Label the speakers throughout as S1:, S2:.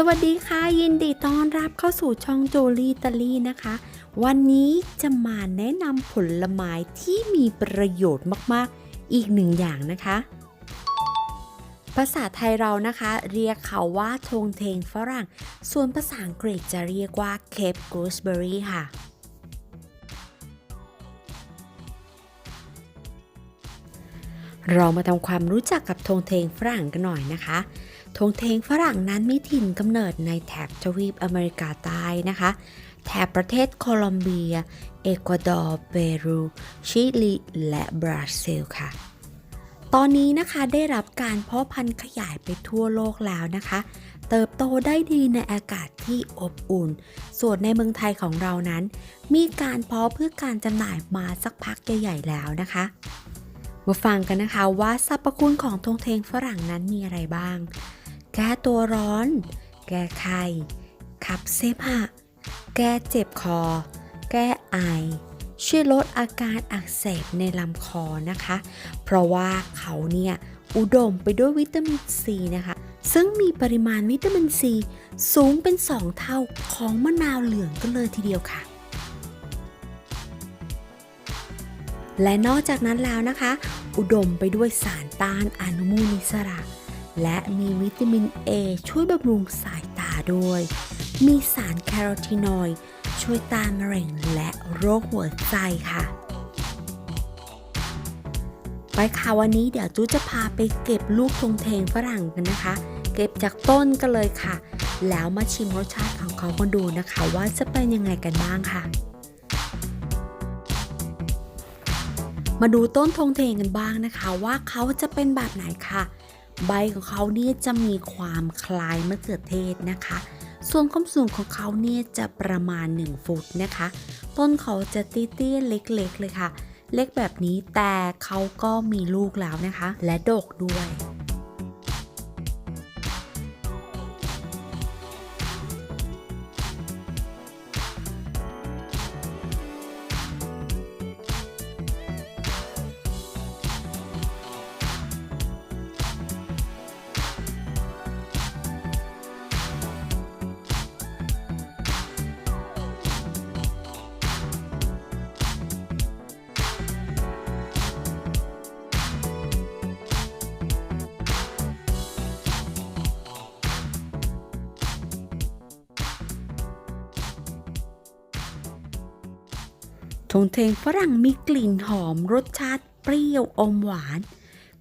S1: สวัสดีค่ะ ยินดีต้อนรับเข้าสู่ช่องโจลี่ตาลี่นะคะ วันนี้จะมาแนะนำผลไม้ที่มีประโยชน์มากๆ อีกหนึ่งอย่างนะคะ ภาษาไทยเรานะคะ เรียกเขาว่าทงเทงฝรั่ง ส่วนภาษาอังกฤษจะเรียกว่าเคปกูสเบอรี่ค่ะเรามาทำความรู้จักกับธงเทงฝรั่งกันหน่อยนะคะ ธงเทงฝรั่งนั้นมีถิ่นกำเนิดในแถบทวีปอเมริกาใต้นะคะ แถบประเทศโคลอมเบีย เอกวาดอร์ เปรู ชิลี และบราซิลค่ะ ตอนนี้นะคะได้รับการเพาะพันธุ์ขยายไปทั่วโลกแล้วนะคะ เติบโตได้ดีในอากาศที่อบอุ่น ส่วนในเมืองไทยของเรานั้น มีการเพาะเพื่อการจำหน่ายมาสักพักใหญ่ๆแล้วนะคะมาฟังกันนะคะว่าสรรพคุณของทงเทงฝรั่งนั้นมีอะไรบ้าง แก้ตัวร้อน แก้ไข้ขับเสมหะ แก้เจ็บคอ แก้ไอ ช่วยลดอาการอักเสบในลำคอนะคะ เพราะว่าเขาเนี่ยอุดมไปด้วยวิตามินซีนะคะ ซึ่งมีปริมาณวิตามินซีสูงเป็น 2 เท่าของมะนาวเหลืองกันเลยทีเดียวค่ะ และนอกจากนั้นแล้วนะคะ อุดมไปด้วยสารต้านอนุมูลอิสระ และมีวิตามิน A ช่วยบำรุงสายตาด้วย มีสารแคโรทีนอยด์ช่วยต้านมะเร็งและโรคหัวใจค่ะ ไปค่ะวันนี้เดี๋ยวจูจะพาไปเก็บลูกทงเทงฝรั่งกันนะคะ เก็บจากต้นกันเลยค่ะ แล้วมาชิมรสชาติของเขากันดูนะคะ ว่าจะเป็นยังไงกันบ้างค่ะมาดูต้นทงเทงกันบ้างนะคะ ว่าเขาจะเป็นแบบไหนค่ะ ใบของเขาเนี่ยจะมีความคล้ายมะเขือเทศนะคะ ส่วนความสูงของเขาเนี่ยจะประมาณ 1 ฟุตนะคะ ต้นเขาจะเตี้ยๆเล็กๆเลยค่ะ เล็กแบบนี้แต่เขาก็มีลูกแล้วนะคะ และดกด้วย ทงเทงฝรั่งมีกลิ่นหอมรสชาติเปรี้ยวอมหวาน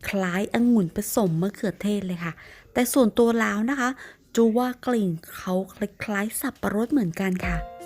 S1: คล้ายองุ่นผสมมะเขือเทศเลยค่ะ แต่ส่วนตัวแล้วนะคะ จูว่ากลิ่นเขาคล้ายๆสับประรดเหมือนกันค่ะ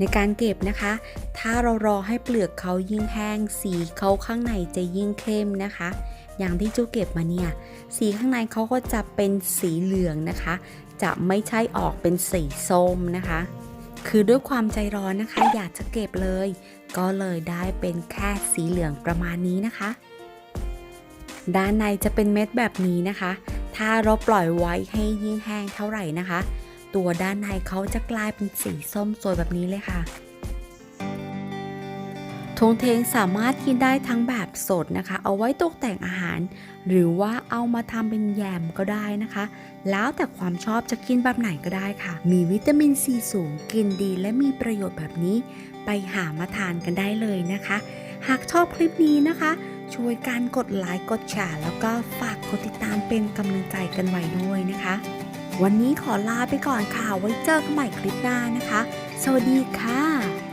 S1: ในการเก็บนะคะ ถ้าเรารอให้เปลือกเขายิ่งแห้ง สีเขาข้างในจะยิ่งเข้มนะคะ อย่างที่จูเก็บมาเนี่ย สีข้างในเขาก็จะเป็นสีเหลืองนะคะ จะไม่ใช่ออกเป็นสีส้มนะคะ คือด้วยความใจร้อนนะคะ อยากจะเก็บเลย ก็เลยได้เป็นแค่สีเหลืองประมาณนี้นะคะ ด้านในจะเป็นเม็ดแบบนี้นะคะ ถ้าเราปล่อยไว้ให้ยิ่งแห้งเท่าไหร่นะคะ ตัวด้านในเขาจะกลายเป็นสีส้มสวยแบบนี้เลยค่ะทงเทงสามารถกินได้ทั้งแบบสดนะคะ เอาไว้ตกแต่งอาหาร หรือว่าเอามาทำเป็นแยมก็ได้นะคะ แล้วแต่ความชอบจะกินแบบไหนก็ได้ค่ะ มีวิตามินซีสูงกินดีและมีประโยชน์แบบนี้ ไปหามาทานกันได้เลยนะคะ หากชอบคลิปนี้นะคะ ช่วยการกดไลค์กดแชร์แล้วก็ฝากกดติดตามเป็นกำลังใจกันไว้ด้วยนะคะ วันนี้ขอลาไปก่อนค่ะ ไว้เจอกันใหม่คลิปหน้านะคะ สวัสดีค่ะ